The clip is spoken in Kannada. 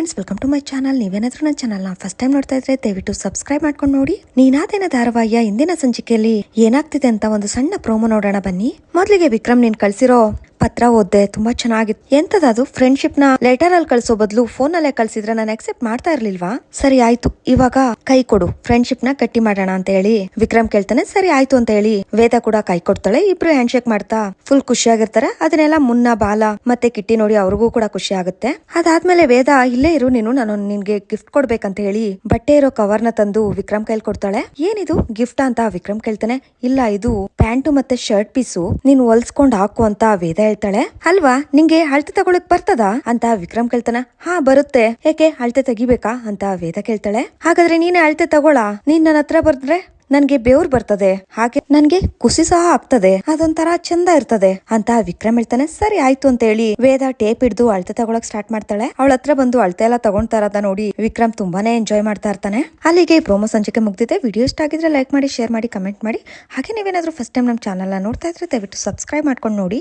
Friends welcome to my channel ನೀವೇನಾದ್ರೂ ನನ್ನ ಚಾನಲ್ನ ಫಸ್ಟ್ ಟೈಮ್ ನೋಡ್ತಾ ಇದ್ರೆ ದಯವಿಟ್ಟು ಸಬ್ಸ್ಕ್ರೈಬ್ ಮಾಡ್ಕೊಂಡು ನೋಡಿ. ನೀನಾದೇನ ಧಾರಾವಾಹಿಯ ಇಂದಿನ ಸಂಚಿಕೆಯಲ್ಲಿ ಏನಾಗ್ತಿದೆ ಅಂತ ಒಂದು ಸಣ್ಣ ಪ್ರೋಮೋ ನೋಡೋಣ ಬನ್ನಿ. ಮೊದಲಿಗೆ ವಿಕ್ರಮ್, ನೀನ್ ಕಳ್ಸಿರೋ ಪತ್ರ ಓದ್ದೆ, ತುಂಬಾ ಚೆನ್ನಾಗಿತ್ತು. ಎಂತದ ಅದು? ಫ್ರೆಂಡ್ಶಿಪ್ನ ಲೆಟರ್ ಅಲ್ಲಿ ಕಳ್ಸೋ ಬದಲು ಫೋನ್ ಅಲ್ಲೇ ಕಳ್ಸಿದ್ರೆ ನಾನು ಅಕ್ಸೆಪ್ಟ್ ಮಾಡ್ತಾ ಇರ್ಲಿಲ್ವಾ? ಸರಿ, ಆಯ್ತು. ಇವಾಗ ಕೈ ಕೊಡು. ಫ್ರೆಂಡ್ಶಿಪ್ನ ಕಟ್ಟಿ ಮಾಡೋಣ ಅಂತ ಹೇಳಿ. ವಿಕ್ರಮ್ ಕೇಳ್ತಾನೆ, ಸರಿ, ಆಯ್ತು ಅಂತ ಹೇಳಿ. ವೇದ ಕೂಡ ಕೈ ಕೊಡ್ತಾಳೆ. ಇಬ್ರು ಹ್ಯಾಂಡ್ ಶೇಕ್ ಮಾಡ್ತಾ ಫುಲ್ ಖುಷಿಯಾಗಿರ್ತಾರೆ. ಅದನ್ನೆಲ್ಲ ಮುನ್ನ ಬಾಲ ಮತ್ತೆ ಕಿಟ್ಟಿ ನೋಡಿ ಅವ್ರಿಗೂ ಕೂಡ ಖುಷಿ ಆಗುತ್ತೆ. ಅದಾದ್ಮೇಲೆ ವೇದ, ಇಲ್ಲೇ ಇರು ನೀನು, ನಾನು ನಿನ್ಗೆ ಗಿಫ್ಟ್ ಕೊಡ್ಬೇಕಂತ ಹೇಳಿ ಬಟ್ಟೆ ಇರೋ ಕವರ್ನ ತಂದು ವಿಕ್ರಮ್ ಕೈಲಿ ಕೊಡ್ತಾಳೆ. ಏನಿದು? ಗಿಫ್ಟ್ ಅಂತ ವಿಕ್ರಮ್ ಕೇಳ್ತಾನೆ. ಇಲ್ಲ, ಇದು ಪ್ಯಾಂಟು ಮತ್ತೆ ಶರ್ಟ್ ಪೀಸು ನೀನ್ ಹೊಲ್ಸ್ಕೊಂಡ್ ಹಾಕು ಅಂತ ವೇದ ಹೇಳ್ತಾಳೆ. ಅಲ್ವಾ? ನಿಂಗೆ ಅಳತೆ ತಗೊಳಕ್ ಬರ್ತದ? ಅಂತ ವಿಕ್ರಮ್ ಕೇಳ್ತಾನ. ಹಾ, ಬರುತ್ತೆ. ಏಕೆ ಅಳತೆ ತೆಗಿಬೇಕಾ? ಅಂತ ವೇದ ಕೇಳ್ತಾಳೆ. ಹಾಗಾದ್ರೆ ನೀನೇ ಅಳತೆ ತಗೊಳ? ನೀನ್ ನನ್ನ ಹತ್ರ ಬರ್ದ್ರೆ? ನನ್ಗೆ ಬೇವ್ರ್ ಬರ್ತದೆ. ಹಾಗೆ ನನ್ಗೆ ಖುಷಿ ಸಹ ಆಗ್ತದೆ. ಅದೊಂಥರ ಚಂದ ಇರ್ತದೆ. ಅಂತ ವಿಕ್ರಮ್ ಹೇಳ್ತಾನೆ, ಸರಿ ಆಯ್ತು ಅಂತ ಹೇಳಿ ವೇದ ಟೇಪ್ ಹಿಡ್ದು ಅಳತೆ ತಗೊಳಕ್ ಸ್ಟಾರ್ಟ್ ಮಾಡ್ತಾಳೆ. ಅವಳ ಹತ್ರ ಬಂದು ಅಳತೆ ಎಲ್ಲ ತಗೊಂಡ್ತಾ ನೋಡಿ ವಿಕ್ರಮ್ ತುಂಬಾನೇ ಎಂಜಾಯ್ ಮಾಡ್ತಾ ಇರ್ತಾನೆ. ಅಲ್ಲಿಗೆ ಪ್ರೋಮೋ ಸಂಚಿಕೆ ಮುಗ್ದಿದೆ. ವಿಡಿಯೋ ಇಷ್ಟ ಆಗಿದ್ರೆ ಲೈಕ್ ಮಾಡಿ ಶೇರ್ ಮಾಡಿ ಕಮೆಂಟ್ ಮಾಡಿ. ಹಾಗೆ ನೀವೇನಾದ್ರೂ ಫಸ್ಟ್ ಟೈಮ್ ನಮ್ಮ ಚಾನಲ್ನ ನೋಡ್ತಾ ಇದ್ರೆ ದಯವಿಟ್ಟು ಸಬ್ಸ್ಕ್ರೈಬ್ ಮಾಡ್ಕೊಂಡು ನೋಡಿ.